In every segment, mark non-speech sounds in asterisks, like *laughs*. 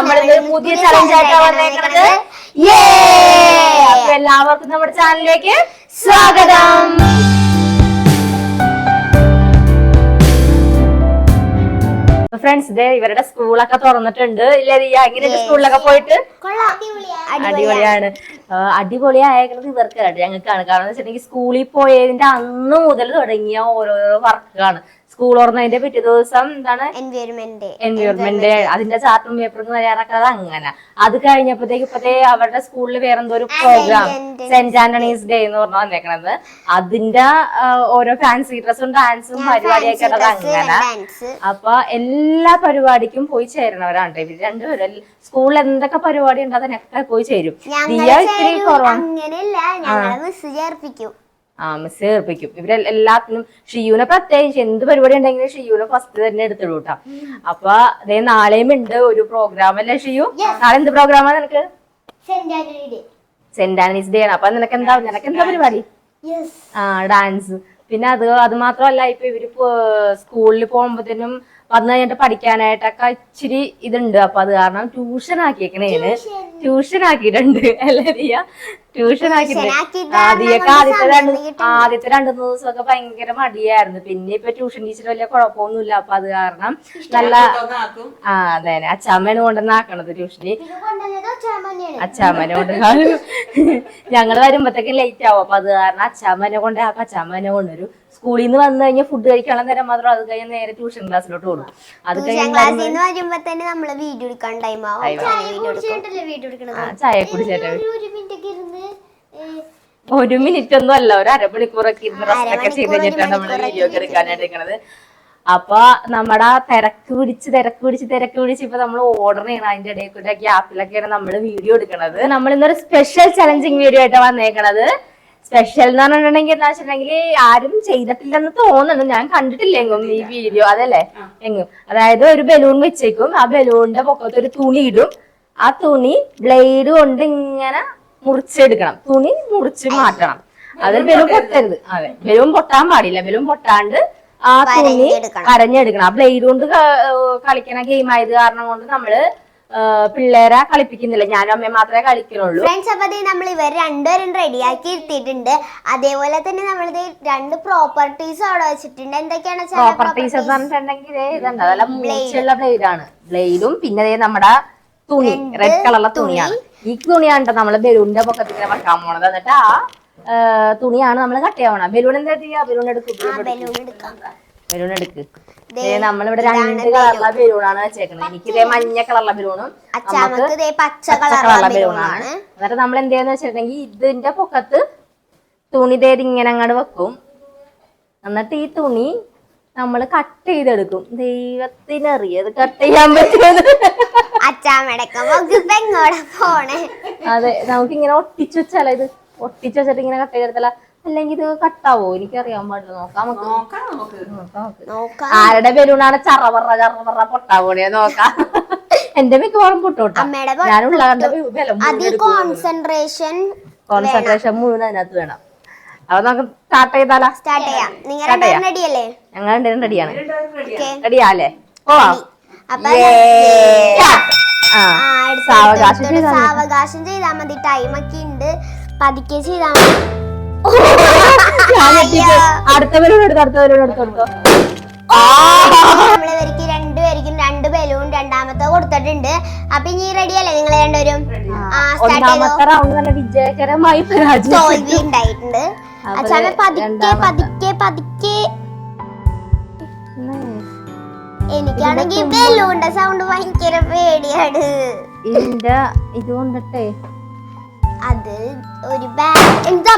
ഇന്നൊരു പുതിയ ചലഞ്ച് ആയിട്ടാണ് വന്നേക്കുന്നത് അപ്പൊ എല്ലാവർക്കും നമ്മുടെ ചാനലിലേക്ക് സ്വാഗതം. ഫ്രണ്ട്സ് ഇതേ ഇവരുടെ സ്കൂളൊക്കെ തുറന്നിട്ടുണ്ട്. ഇല്ല റിയ എങ്ങനെയുണ്ട് സ്കൂളിലൊക്കെ പോയിട്ട്? അടിപൊളിയാണ്. അടിപൊളിയായത് ഇവർക്കല്ല ഞങ്ങൾക്കാണ്. കാരണം വെച്ചിട്ടുണ്ടെങ്കിൽ സ്കൂളിൽ പോയതിന്റെ അന്ന് മുതൽ തുടങ്ങിയ ഓരോരോ വർക്കാണ് സ്കൂൾ തുറന്നതിന്റെ പിറ്റേ ദിവസം എന്താണ്? എൻവയോൺമെന്റ് എൻവയോൺമെന്റ് അതിന്റെ ചാർട്ടും പേപ്പറും തയ്യാറാക്കുന്നത് അങ്ങനെ. അത് കഴിഞ്ഞപ്പോഴത്തേക്ക് ഇപ്പത്തേ അവരുടെ സ്കൂളിൽ വേറെന്തോ ഒരു പ്രോഗ്രാം സെന്റ് ആന്റണീസ് ഡേ എന്ന് പറഞ്ഞു വന്നേക്കണത്. അതിന്റെ ഓരോ ഫാൻസി ഡ്രസ്സും ഡാൻസും പരിപാടിയൊക്കെ ഉള്ളത് അങ്ങനെ. അപ്പൊ എല്ലാ പരിപാടിക്കും പോയി ചേരണവരാണ് ഇവർ രണ്ടുപേരും. സ്കൂളിൽ എന്തൊക്കെ പരിപാടി ഉണ്ടോ അതിനൊക്കെ പോയി ചേരും. ദിയ ഇത്തിരി കുറവാണ് മിസ് ഏർപ്പിക്കും. ഇവരെ എല്ലാത്തിനും ഷിയുനെ പ്രത്യേകിച്ച് എന്ത് പരിപാടി ഉണ്ടെങ്കിലും ഷിയുനെ ഫസ്റ്റ് തന്നെ എടുത്തിടും കേട്ടോ അപ്പൊ അതേ നാളെയും ഉണ്ട് ഒരു പ്രോഗ്രാം അല്ലേ ഷിയു? നാളെ എന്ത് പ്രോഗ്രാമാ നിനക്ക്? സെന്റ് ആനീസ് ഡേ ആണ്. അപ്പൊ നിനക്ക് എന്താ നിനക്ക് എന്താ പരിപാടി? ആ ഡാൻസ് പിന്നെ അത് അത് മാത്രമല്ല ഇപ്പൊ ഇവർ സ്കൂളിൽ പോകുമ്പോഴത്തേനും വന്നു കഴിഞ്ഞിട്ട് പഠിക്കാനായിട്ടൊക്കെ ഇച്ചിരി ഇതുണ്ട്. അപ്പൊ അത് കാരണം ട്യൂഷൻ ആക്കിയേക്കണേന് ട്യൂഷൻ ആക്കിയിട്ടുണ്ട്. അല്ലേ ട്യൂഷൻ ആക്കിയിട്ടുണ്ട്. ആക്കിയിട്ട് ആദ്യമൊക്കെ ആദ്യത്തെ രണ്ട് ആദ്യത്തെ രണ്ടു മൂന്ന് ദിവസമൊക്കെ ഭയങ്കര മടിയായിരുന്നു. പിന്നെ ഇപ്പൊ ട്യൂഷൻ ടീച്ചർ വലിയ കുഴപ്പമൊന്നുമില്ല. അപ്പൊ അത് കാരണം നല്ല ആ അതെ അച്ചാമ്മേനെ കൊണ്ടുവന്ന് ആക്കണത് ട്യൂഷന് അച്ചാമ്മനെ കൊണ്ട് ഞങ്ങൾ വരുമ്പത്തേക്ക് ലേറ്റ് ആവും. അപ്പൊ അത് കാരണം അച്ചാമ്മനെ കൊണ്ട് ആക്കും. അച്ചാമ്മനെ കൊണ്ടുവരും. സ്കൂളിൽ നിന്ന് വന്നു കഴിഞ്ഞാൽ ഫുഡ് കഴിക്കാനുള്ള നേരം മാത്രം അത് കഴിഞ്ഞ് നേരെ ട്യൂഷൻ ക്ലാസ്സിലോട്ട് പോകും അത് കഴിഞ്ഞ് ക്ലാസ്സിൽ നിന്ന് വരുമ്പോ തന്നെ നമ്മൾ വീഡിയോ എടുക്കാൻ ടൈം ആവും. ചായ കുടിച്ചേട്ടെ. ഒരു മിനിറ്റ് ഒന്നും അല്ല ഒരു അരമണിക്കൂറൊക്കെ ഇരുന്ന് റെസ്റ്റൊക്കെ ചെയ്ത് കഴിഞ്ഞിട്ടാണ് നമ്മൾ വീഡിയോ ഒക്കെ എടുക്കാനായിട്ട് ഇരിക്കണത് അപ്പൊ നമ്മുടെ ആ തിരക്ക് പിടിച്ച് തിരക്ക് പിടിച്ച് തിരക്ക് പിടിച്ച് ഇപ്പൊ നമ്മൾ ഓർഡർ ചെയ്യണം അതിന്റെ ഇടയിൽ കൂടെ ഗ്യാപ്പിലൊക്കെയാണ് നമ്മൾ വീഡിയോ എടുക്കണത്. നമ്മൾ ഇന്നൊരു സ്പെഷ്യൽ ചലഞ്ചിങ് വീഡിയോ ആയിട്ടാണ് വന്നേക്കണത്. സ്പെഷ്യൽ എന്ന് പറഞ്ഞിട്ടുണ്ടെങ്കിൽ എന്താ വെച്ചിട്ടുണ്ടെങ്കിൽ ആരും ചെയ്തിട്ടില്ലെന്ന് തോന്നുന്നു. ഞാൻ കണ്ടിട്ടില്ല എങ്ങും ഈ വീഡിയോ അതല്ലേ? എങ്ങും. അതായത് ഒരു ബലൂൺ വെച്ചേക്കും. ആ ബലൂണിന്റെ പൊക്കത്ത് ഒരു തുണി ഇടും. ആ തുണി ബ്ലേഡ് കൊണ്ട് ഇങ്ങനെ മുറിച്ചെടുക്കണം. തുണി മുറിച്ച് മാറ്റണം. അതിൽ ബലൂൺ പൊട്ടരുത്. അതെ. ബലൂൺ പൊട്ടാൻ പാടില്ല. ബലൂൺ പൊട്ടാണ്ട് ആ തുണി. കരഞ്ഞെടുക്കണം ആ ബ്ലേഡ് കൊണ്ട് കളിക്കണ ഗെയിം ആയത് കാരണം കൊണ്ട് നമ്മൾ പിള്ളേരെ കളിപ്പിക്കുന്നില്ല. ഞാനും അമ്മയും മാത്രമേ കളിക്കുന്നുള്ളൂ ഫ്രണ്ട്സ് അപ്പൊ നമ്മൾ ഇവർ രണ്ടുപേരും റെഡിയാക്കി ഇരുത്തിയിട്ടുണ്ട് അതേപോലെ തന്നെ നമ്മൾ രണ്ട് പ്രോപ്പർട്ടീസ് അവിടെ വെച്ചിട്ടുണ്ട്. എന്തൊക്കെയാണ് പ്രോപ്പർട്ടീസ് എന്ന് പറഞ്ഞിട്ടുണ്ടെങ്കിൽ ഇതുണ്ട്. അതല്ല ബ്ലേഡ് ആണ്. ബ്ലേഡും പിന്നെ നമ്മുടെ തുണി. റെഡ് കളറുള്ള തുണിയാണ്. ഈ തുണിയാണ് നമ്മൾ നമ്മൾ ബലൂണിന്റെ പൊക്കത്തിൽ ഇങ്ങനെ വെക്കാൻ പോണത്. എന്നിട്ട് ആ തുണിയാണ് നമ്മൾ കട്ട് ചെയ്യാവണം ബലൂൺ എന്താ ചെയ്യാ? ബലൂൺ എടുക്കും. ബലൂൺ എടുക്കാം. നമ്മളിവിടെ രണ്ട് കളറുള്ള ബലൂണാണ് വെച്ചേക്കുന്നത് എനിക്ക് ഇതേ മഞ്ഞ കളറുള്ള ബലൂണും പച്ച കളറുള്ള ബലൂണാണ് എന്നിട്ട് നമ്മൾ എന്ത് ചെയ്യാന്ന് വെച്ചിട്ടുണ്ടെങ്കിൽ ഇതിന്റെ പൊക്കത്ത് തുണി തേത് ഇങ്ങനെ അങ്ങോട്ട് വെക്കും. എന്നിട്ട് ഈ തുണി നമ്മൾ കട്ട് ചെയ്തെടുക്കും. ദൈവത്തിനറിയത് കട്ട് ചെയ്യാൻ പോണേ? അതെ നമുക്ക് ഇങ്ങനെ ഒട്ടിച്ചു വെച്ചാലോ ഇത്. ഒട്ടിച്ചു വെച്ചിട്ട് ഇങ്ങനെ കട്ട് ചെയ്തെടുത്താല. അല്ലെങ്കിൽ ഇത് കട്ടാവോ? എനിക്കറിയാൻ പാടില്ല. നോക്കാം നമുക്ക്. നോക്കാം നമുക്ക്. നോക്കാം ആരുടെ ബലൂണാണ് ചറവറ ചറവറ പൊട്ടാവോണിയെ നോക്കാം. *laughs* എന്റെ മിക്കവാറും പൊട്ടോട്ടാ. ഞാനുള്ള കോൺസെൻട്രേഷൻ കോൺസെൻട്രേഷൻ മുഴുവൻ അതിനകത്ത് വേണം. അപ്പൊ നമുക്ക് സ്റ്റാർട്ട് ചെയ്താലോ? സ്റ്റാർട്ട് ചെയ്യാം. ഞങ്ങൾ രണ്ടുപേരും റെഡിയാണ് റെഡിയാല്ലേ പോവാം. സാവകാശം ചെയ്താൽ മതി. ടൈമൊക്കെ ഉണ്ട്. പതുക്കെ ചെയ്താൽ മതി. ഞാൻ ഞെട്ടിച്ച്. അടുത്ത ബലൂൺ എടുത്തോ അടുത്ത ബലൂൺ എടുത്തോ. എടുത്തോ രണ്ടുപേർക്കും രണ്ട് ബലൂൺ രണ്ടാമത്തെ കൊടുത്തിട്ടുണ്ട്. അപ്പൊ ഇനി റെഡി അല്ലേ നിങ്ങൾ രണ്ടുപേരും? ഒന്നാമത്തെ റൗണ്ട് നല്ല വിജയകരമായി പരാജയം തോൽവി ഉണ്ടായിട്ടുണ്ട്. അപ്പൊ അച്ഛാമ പതുക്കെ പതുക്കെ പതുക്കെ. എനിക്കാണെങ്കിൽ ബലൂണിന്റെ സൗണ്ട് ഭയങ്കര പേടിയാണ്. ഇത് കൊണ്ടിട്ടേ. അത് ഒരു ബാഗ് എന്താ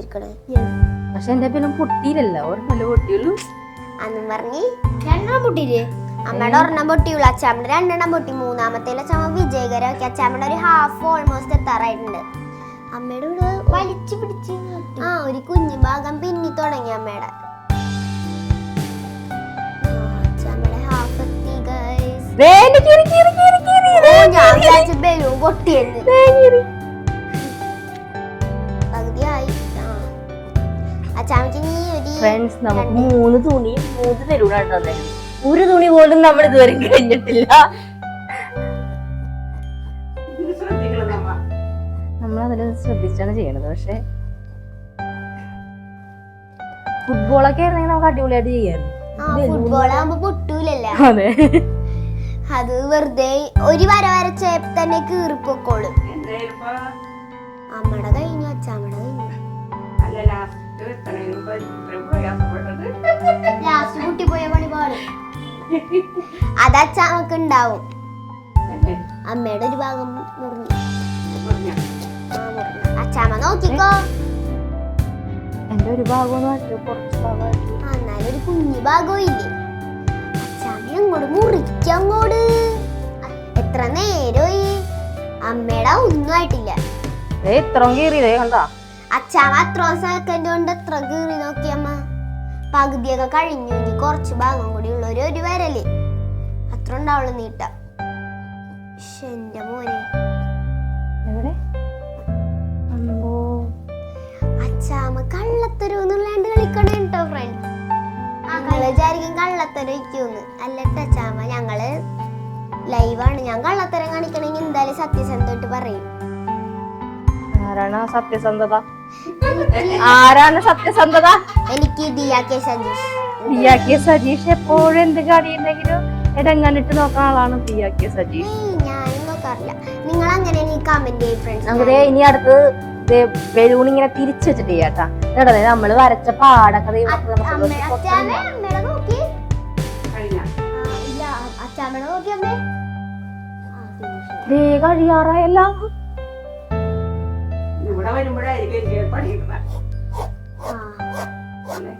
വെച്ചിരിക്കണേ. പക്ഷെ എന്റെ ബലൂൺ പൊട്ടിയില്ലല്ലോ പൊട്ടിയുള്ളൂ? അന്നും പറഞ്ഞ് രണ്ടെണ്ണം പൊട്ടിയില്ലേ? അമ്മയുടെ ഒരെണ്ണം പൊട്ടിയുള്ളൂ അച്ചാമ്മയുടെ രണ്ടെണ്ണം പൊട്ടി. മൂന്നാമത്തെ അച്ചാമ്മ വിജയകരമൊക്കെ അച്ചാമ്മയുടെ ഒരു ഹാഫ് ഓൾമോസ്റ്റ് എത്താറായിട്ടുണ്ട്. അമ്മയുടെ ഇവിടെ വലിച്ചു പിടിച്ച് ആ ഒരു കുഞ്ഞു ഭാഗം പിന്നി തുടങ്ങി അമ്മയുടെ. എനിക്ക്, എനിക്ക്, ഫ്രണ്ട്സ് നമുക്ക് മൂന്ന് തുണി മൂന്ന് തന്നേക്കുന്നത് ഒരു തുണി പോലും നമ്മൾ ഇതുവരെ കഴിഞ്ഞിട്ടില്ല. നമ്മൾ അതിൽ ശ്രദ്ധിച്ചാണ് ചെയ്യണത്. പക്ഷെ ഫുട്ബോളൊക്കെ ആയിരുന്നെങ്കിൽ നമുക്ക് അടിപൊളിയായിട്ട് ചെയ്യായിരുന്നു. അതെ. അത് വെറുതെ ഒരു വര വരച്ച തന്നെ കീറിപ്പോക്കോളും. അമ്മടെ കഴിഞ്ഞു അച്ചാമ്മടെ അത് അച്ചാമ്മക്ക് ഉണ്ടാവും അമ്മയുടെ ഒരു ഭാഗം മുറിഞ്ഞു. അച്ചാമ്മ നോക്കിക്കോ. എന്റെ ഒരു ആ, എന്നാലും ഒരു കുഞ്ഞു ഭാഗവും ഇല്ലേ? അച്ചാമ്മ അങ്ങോട്ട് മുറിക്കങ്ങോട് എത്ര നേരമായി? അമ്മയുടെ ഒന്നും ആയിട്ടില്ല. അച്ചാമ്മ അത്ര സെക്കൻഡ് കൊണ്ട് എത്ര കീറി നോക്കിയമ്മ പകുതിയൊക്കെ കഴിഞ്ഞു. ഇനി കുറച്ച് ഭാഗം കൂടി ഉള്ള ഒരു ഒരു വരൽ. അത്ര ഉണ്ടാവുള്ളൂ നീട്ട. എന്റെ മോനെ. അച്ചാമ്മ കള്ളത്തരം എന്നുള്ളാണ്ട് കളിക്കണേ കേട്ടോ ഫ്രണ്ട് ഞങ്ങൾ വിചാരിക്കും കള്ളത്തരം ഇരിക്കുന്ന്. അല്ലട്ട അച്ഛാമ ഞങ്ങൾ ലൈവാണ്. ഞാൻ കള്ളത്തരം കാണിക്കണമെങ്കിൽ എന്തായാലും സത്യസന്ധമായിട്ട് പറയും. സത്യസന്ധത? ആരാണ് സത്യസന്ധത? എനിക്ക് ദിയാ കെ സജീഷ് എപ്പോഴും എന്ത് കാര്യമുണ്ടെങ്കിലും ഇടങ്ങാനിട്ട് നോക്കുന്ന ആളാണ് സജീഷ് ഏയ്, ഞാനും നോക്കാറില്ല നിങ്ങൾ അങ്ങനെ നീ കമന്റ് ചെയ്യും ഫ്രണ്ട്സ് നമുക്ക് ദേ ഇനി അടുത്ത് ബലൂൺ ഇങ്ങനെ തിരിച്ചു വെച്ചിട്ട് ചെയ്യാട്ടാ കേട്ടോ ദേ നമ്മൾ വരച്ച പാടൊക്കെ ദേ ഇവിടെ വരുമ്പോഴായിരിക്കും ആ. പനി.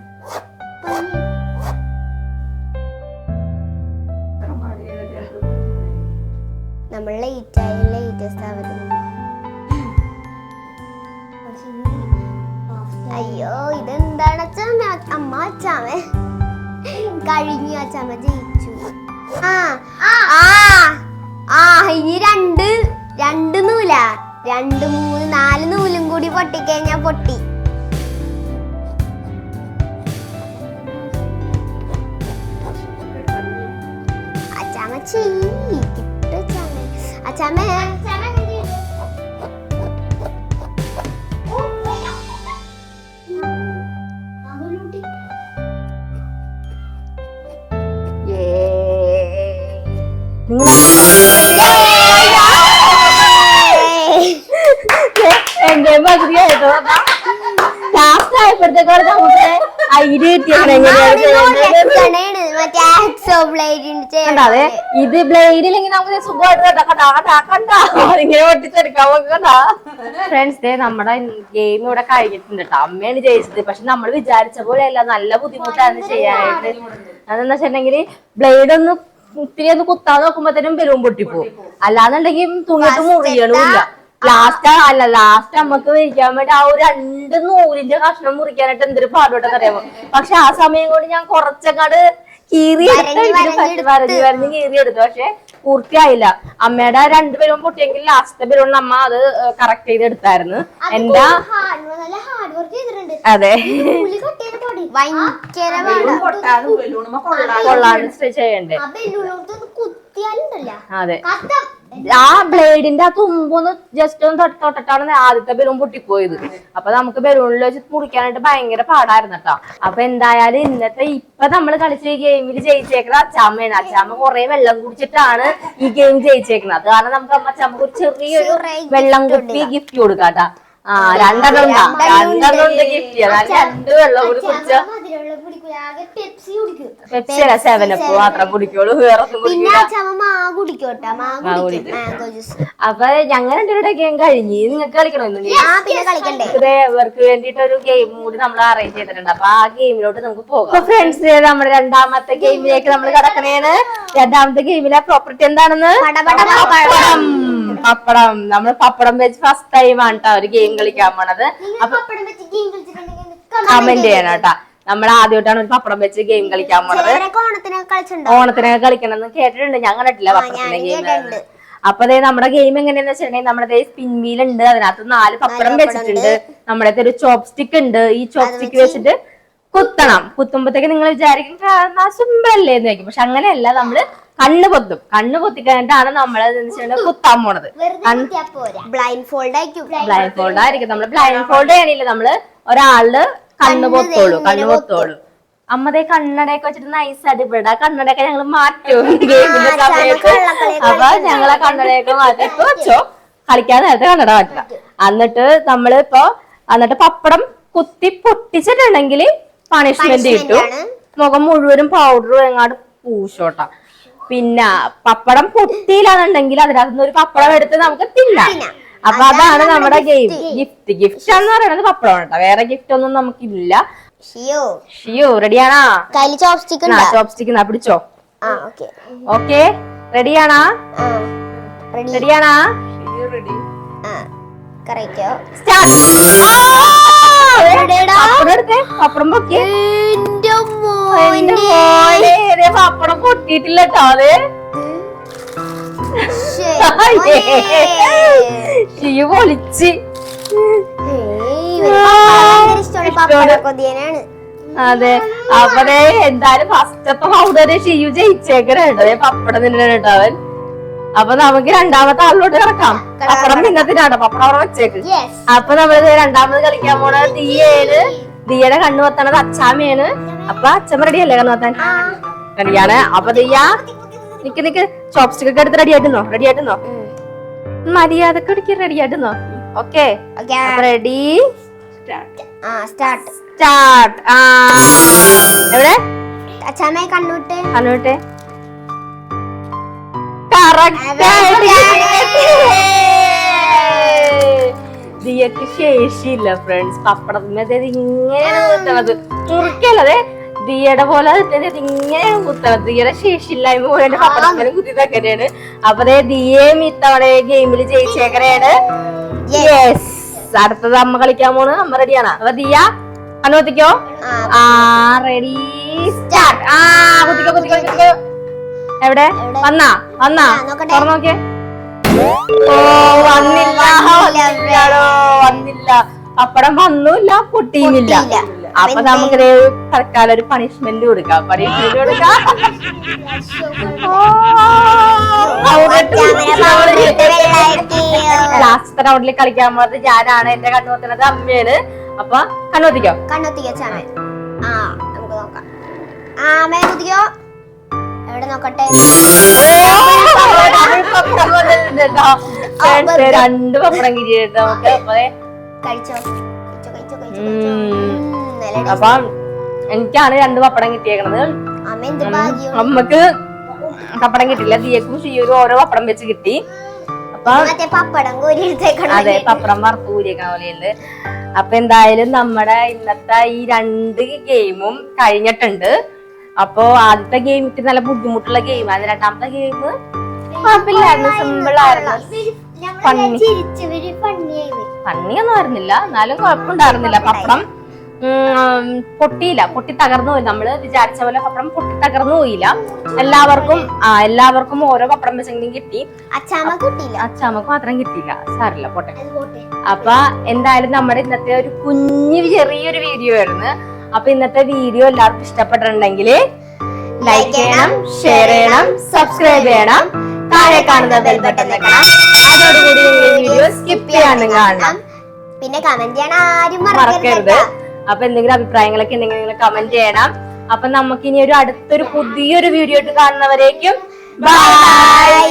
നമ്മൾ ലേറ്റ് ആയി ലേറ്റസ്റ്റ് ആവുന്നു അയ്യോ ഇതെന്താണ് അച്ഛാ? അമ്മ അച്ഛാമേ. കഴിഞ്ഞു അച്ചാമ്മ ജയിച്ചു. ആ ആ ആ ഇനി രണ്ട് രണ്ട് നൂല. രണ്ട് മൂന്ന് നാല് നൂലും കൂടി പൊട്ടിക്കഴിഞ്ഞാ പൊട്ടി. അച്ചാമ്മ കിട്ടും അച്ചാമ്മ. ഐഡിയ കണ്ടാതെ ഇത് ബ്ലേഡിൽ ഇങ്ങനെ നമുക്ക് സുഖമായിട്ട് കണ്ടാ? ഫ്രണ്ട്സ് ഡേ നമ്മുടെ ഗെയിം ഇവിടെ കഴിഞ്ഞിട്ടുണ്ട് കേട്ടോ അമ്മയാണ് ജയിച്ചത്. പക്ഷെ നമ്മൾ വിചാരിച്ച പോലെയല്ല. നല്ല ബുദ്ധിമുട്ടാണ് ചെയ്യാനായിട്ട്. അതെന്താ വെച്ചിട്ടുണ്ടെങ്കിൽ ബ്ലേഡ് ഒന്ന് ഇത്തിരി ഒന്ന് കുത്താൻ നോക്കുമ്പോഴത്തേനും ബലൂൺ പൊട്ടിപ്പോവും. അല്ലാന്നുണ്ടെങ്കിൽ തുണിയിട്ട് മുറിയണമില്ല ലാസ്റ്റ് അല്ല ലാസ്റ്റ് നമുക്ക് വിരിക്കാൻ വേണ്ടി ആ ഒരു രണ്ട് നൂലിന്റെ കഷ്ണം മുറിക്കാനായിട്ട് എന്തൊരു പാടുപെട്ടെന്ന് അറിയാമോ? പക്ഷെ ആ സമയം കൊണ്ട് ഞാൻ കുറച്ചങ്ങാട് കീറി വരഞ്ഞ് വരഞ്ഞ് കീറി എടുത്തു. പക്ഷെ പൂർത്തിയായില്ല. അമ്മയുടെ രണ്ടുപേരും പൊട്ടിയെങ്കിൽ ലാസ്റ്റ് പേരും അമ്മ അത് കറക്റ്റ് ചെയ്ത് എടുത്തായിരുന്നു. എന്താ? നല്ല ഹാർഡ് വർക്ക് ചെയ്തിട്ടുണ്ട്. അതെ. കൊള്ളാണ്ട് ചെയ്യണ്ടേ? അതെ. കത്തം. ആ ബ്ലേഡിന്റെ ആ തുമ്പൊന്ന് ജസ്റ്റ് ഒന്ന് തൊട്ട് തൊട്ടിട്ടാണ് ആദ്യത്തെ ബലൂൺ പൊട്ടിപ്പോയത്. അപ്പൊ നമുക്ക് ബലൂണിൽ വെച്ച് മുറിക്കാനായിട്ട് ഭയങ്കര പാടായിരുന്നു കേട്ടോ അപ്പൊ എന്തായാലും ഇന്നത്തെ ഇപ്പൊ നമ്മൾ കളിച്ച ഈ ഗെയിമിൽ ജയിച്ചേക്കുന്നത് അച്ചാമ്മയാണ്. അച്ചാമ്മ കുറെ വെള്ളം കുടിച്ചിട്ടാണ് ഈ ഗെയിം ജയിച്ചേക്കുന്നത് അത് കാരണം നമുക്ക് അമ്മ അച്ചാമ്മക്ക് ചെറിയൊരു ചെറിയ വെള്ളം കുട്ടി കുപ്പി ഗിഫ്റ്റ് കൊടുക്കാട്ടാ. ആ രണ്ടെണ്ണം ഉണ്ടാ. രണ്ടെണ്ണം ഉണ്ട് ഗിഫ്റ്റ് അതായത് രണ്ട് വെള്ളം കൂടി കുടിച്ച മധുരമുള്ള കുടിക്കൂല. ആകെ പെപ്സി കുടിക്കും. പെപ്സി അല്ല സെവനപ്പ് മാത്രം കുടിക്കുള്ളൂ വേറെ ഒന്നും കുടിക്കില്ല അപ്പൊ ഞങ്ങൾ രണ്ടുപേരുടെ ഗെയിം കഴിഞ്ഞ്. നിങ്ങൾക്ക് കളിക്കണോ ഇന്ന് ആ പിന്നെ കളിക്കണ്ടേ? ഇതേ ഇവർക്ക് വേണ്ടിട്ട് ഒരു ഗെയിം കൂടി നമ്മൾ അറേഞ്ച് ചെയ്തിട്ടുണ്ട്. അപ്പൊ ആ ഗെയിമിലോട്ട് നമുക്ക് പോകാം. ഫ്രണ്ട്സ് നമ്മുടെ രണ്ടാമത്തെ ഗെയിമിലേക്ക് നമ്മൾ കിടക്കണേണ്. രണ്ടാമത്തെ ഗെയിമിലെ പ്രോപ്പർട്ടി എന്താണെന്ന്? പപ്പടം. നമ്മൾ പപ്പടം വെച്ച് ഫസ്റ്റ് ടൈം ആണ് ഒരു ഗെയിം കളിക്കാൻ പോണത്. അപ്പൊ കമന്റ് ചെയ്യണം കേട്ടാ. നമ്മൾ ആദ്യമായിട്ടാണ് ഒരു പപ്പടം വെച്ച് ഗെയിം കളിക്കാൻ പോണത്. ഓണത്തിനൊക്കെ കളിക്കണം എന്ന് കേട്ടിട്ടുണ്ട്. ഞാൻ കണ്ടിട്ടില്ല പപ്പടത്തിന്റെ ഗെയിം അപ്പൊ ദേ നമ്മുടെ ഗെയിം എങ്ങനെയാന്ന് വെച്ചിട്ടുണ്ടെങ്കിൽ നമ്മുടെ സ്പിൻ വീൽ ഉണ്ട്. അതിനകത്ത് നാല് പപ്പടം വെച്ചിട്ടുണ്ട്. നമ്മുടെ ഒരു ചോപ്പ് സ്റ്റിക്ക് ഉണ്ട്. ഈ ചോപ്പ് സ്റ്റിക്ക് വെച്ചിട്ട് കുത്തണം. കുത്തുമ്പോഴത്തേക്ക് നിങ്ങൾ വിചാരിക്കും സിമ്പിൾ അല്ലേ? എന്ന് ചോദിക്കും. പക്ഷെ അങ്ങനെയല്ല. നമ്മൾ കണ്ണ് പൊത്തും. കണ്ണ് പൊത്തിക്കഴിഞ്ഞിട്ടാണ് നമ്മൾ കുത്താൻ പോണത്. ബ്ലൈൻഡ് ഫോൾഡ് ആയിരിക്കും. ബ്ലൈൻഡ് ഫോൾഡ് ആയിരിക്കും. നമ്മൾ ബ്ലൈൻഡ് ഫോൾഡ് ചെയ്യണില്ല. നമ്മൾ ഒരാളുടെ കണ്ണ് പൊത്തോളൂ കണ്ണ് പൊത്തോളൂ. അമ്മതേ കണ്ണടയൊക്കെ വെച്ചിട്ട് നൈസായിട്ട് ഇവിടെ കണ്ണടയൊക്കെ ഞങ്ങൾ മാറ്റും. അപ്പൊ ഞങ്ങളെ കണ്ണടയൊക്കെ മാറ്റി ഇപ്പൊ വെച്ചോ. കളിക്കാൻ നേരത്തെ കണ്ണട മാറ്റുക എന്നിട്ട് നമ്മൾ ഇപ്പൊ എന്നിട്ട് പപ്പടം കുത്തി പൊട്ടിച്ചിട്ടുണ്ടെങ്കിൽ പണിഷ്മെന്റ് കിട്ടും. മുഖം മുഴുവനും പൗഡർ എങ്ങാണ്ട് പൂശോട്ട പിന്നെ പപ്പടം പൊട്ടിയില്ലാന്നുണ്ടെങ്കിൽ അതിനകത്തുനിന്ന് ഒരു പപ്പടം എടുത്ത് നമുക്ക് തിന്നാം. അപ്പൊ അതാണ് നമ്മുടെ ഗെയിം ഗിഫ്റ്റ് ഗിഫ്റ്റ് എന്ന് പറയുന്നത് പപ്പടം കേട്ടോ. വേറെ ഗിഫ്റ്റ് ഒന്നും നമുക്കില്ല. ഷിയോ. ഷിയോ റെഡിയാണാ ചോപ്സ്റ്റിക് നാ പിടിച്ചോ. ആ ഓക്കെ ഓക്കെ റെഡിയാണാ റെഡിയാണാ റെഡി ആ കറക്റ്റോ സ്റ്റാർട്ട് എവിടെടാ? പപ്പടം എടുത്തേ പപ്പടം പൊക്കിയേ പപ്പടം പൊട്ടിയിട്ടില്ല കേട്ടോ അത് *laughs* പൊളിച്ച്. അതെ. അവിടെ എന്തായാലും ഫസ്റ്റത്തെ പൗഡർ ഷിയു ജയിച്ചേക്കണുണ്ട് പപ്പടം തിന്നണുണ്ട് അവൻ. അപ്പൊ നമുക്ക് രണ്ടാമത്തെ ആളിലോട്ട് കിടക്കാം. പപ്പടം തിന്നത്തിനാണ്? പപ്പടം അവിടെ വെച്ചേക്ക്. അപ്പൊ നമ്മൾ രണ്ടാമത് കളിക്കാൻ പോണ ദിയയാണ് ദിയയുടെ കണ്ണു പൊത്തണത് അച്ചാമ്മയാണ്. അപ്പൊ അച്ഛമ്മ റെഡി അല്ലേ കണ്ണു പൊത്താൻ റെഡിയാണ് അപ്പൊ ദിയ നിക്ക് നിക്ക് ചോപ്സ്റ്റിക് ഒക്കെ എടുത്ത് റെഡി ആയിട്ടുന്നോ? റെഡി ആയിട്ടുന്നോ? മര്യാദയ്ക്ക് എടുക്കി റെഡി ആയിട്ടുന്നോ? ഓക്കെ റെഡി ആ സ്റ്റാർട്ട് സ്റ്റാർട്ട് ആ. എവിടെ? അച്ഛാമ്മയെ കണ്ണൂട്ടെ കണ്ണൂട്ടെ കറക്റ്റ് ദിയക്ക് ശേഷിയില്ല ഫ്രണ്ട്സ് പപ്പടത്തിന് അതായത് ഇങ്ങനെയാണ് കുത്തണത്. മുറിക്കല്ലതെ ദിയയുടെ പോലെ തന്നെ ഇത് ഇങ്ങനെയാണ് കുത്തണത്. ദിയയുടെ ശേഷിയില്ലായ്മ പോലെ എന്റെ പപ്പടത്തിന് കുത്തി തക്കനെയാണ് അപ്പൊ ദേ ദിയേം ഇത്തവണ ഗെയിമിൽ ജയിച്ചേക്കണേണ്. യെസ് അടുത്തത് അമ്മ കളിക്കാൻ പോണ്. അമ്മ റെഡിയാണ് അപ്പൊ ദിയ അനുവദിക്കോ ആ. റെഡി സ്റ്റാർട്ട് ആ കുത്തിക്കോ കുത്തിക്കോ കുത്തിക്കോ. എവിടെ? വന്നാ? വന്നാ? നോക്കട്ടെ. ഓ വന്നില്ല. വന്നില്ലടോ വന്നില്ല. അപ്പടം വന്നൂല്ല പൊട്ടിയുമില്ല. അപ്പൊ നമുക്ക് തൽക്കാലം ഒരു പണിഷ്മെന്റ് കൊടുക്കാം. പണിഷ്മെന്റ് കൊടുക്കാം. ലാസ്റ്റ് റൗണ്ടിൽ കളിക്കാൻ പോകുന്നത് ഞാനാണ്. എന്റെ കണ്ണുകൊത്തുന്നത് അമ്മയാണ്. അപ്പൊ കണ്ണുകൊത്തിക്കോ കണ്ണുത്തിക്കോ അച്ഛാമ്മ ആ നമുക്ക് നോക്കാം. ആമേ കുത്തിക്കോ എവിടെ നോക്കട്ടെ? രണ്ട് പപ്പടം കിരി കേട്ടോ നമുക്ക് കഴിച്ചോ? കഴിച്ചോ കഴിച്ചോ കഴിച്ചോ. അപ്പൊ എനിക്കാണ് രണ്ട് പപ്പടം കിട്ടിയേക്കണത്. അമ്മയ്ക്ക് പപ്പടം കിട്ടില്ല ദിയക്കും ഷിയൂരും ഓരോ പപ്പടം വെച്ച് കിട്ടി. അതെ പപ്പടം വറുത്ത് കൂരിയേക്കണ പോലെയുണ്ട്. അപ്പൊ എന്തായാലും നമ്മുടെ ഇന്നത്തെ ഈ രണ്ട് ഗെയിമും കഴിഞ്ഞിട്ടുണ്ട്. അപ്പോ ആദ്യത്തെ ഗെയിം ഇത്തിരി നല്ല ബുദ്ധിമുട്ടുള്ള ഗെയിമാണ്. രണ്ടാമത്തെ ഗെയിം കുഴപ്പമില്ലായിരുന്നു സിമ്പിൾ ആയിരുന്നു. പണിയൊന്നും ആയിരുന്നില്ല എന്നാലും കുഴപ്പമുണ്ടായിരുന്നില്ല. പപ്പടം പൊട്ടിയില്ല. പൊട്ടി തകർന്നു പോയി. നമ്മൾ വിചാരിച്ച പോലെ പപ്പടം പൊട്ടി തകർന്നു പോയില്ല. എല്ലാവർക്കും ആ എല്ലാവർക്കും ഓരോ പപ്പടം വെച്ചെങ്കിലും കിട്ടി. അച്ചാമ്മക്ക് മാത്രം കിട്ടിയില്ല. സാറില്ല പോട്ടെ. അപ്പൊ എന്തായാലും നമ്മുടെ ഇന്നത്തെ ഒരു കുഞ്ഞു ചെറിയൊരു വീഡിയോ ആയിരുന്നു. അപ്പൊ ഇന്നത്തെ വീഡിയോ എല്ലാവർക്കും ഇഷ്ടപ്പെട്ടിട്ടുണ്ടെങ്കിൽ ലൈക്ക് ചെയ്യണം ഷെയർ ചെയ്യണം സബ്സ്ക്രൈബ് ചെയ്യണം. താഴെ കാണുന്ന ബെൽ ബട്ടൺ അതോടുകൂടി വീഡിയോ സ്കിപ്പ് ചെയ്യാനും കാണണം. പിന്നെ കമന്റ് ചെയ്യണം ആരും മറക്കരുത്. അപ്പൊ എന്തെങ്കിലും അഭിപ്രായങ്ങളൊക്കെ എന്തെങ്കിലും നിങ്ങൾ കമന്റ് ചെയ്യണം. അപ്പൊ നമുക്ക് ഇനി ഒരു അടുത്തൊരു പുതിയൊരു വീഡിയോ ആയിട്ട് കാണുന്നവരേക്കും. ബൈ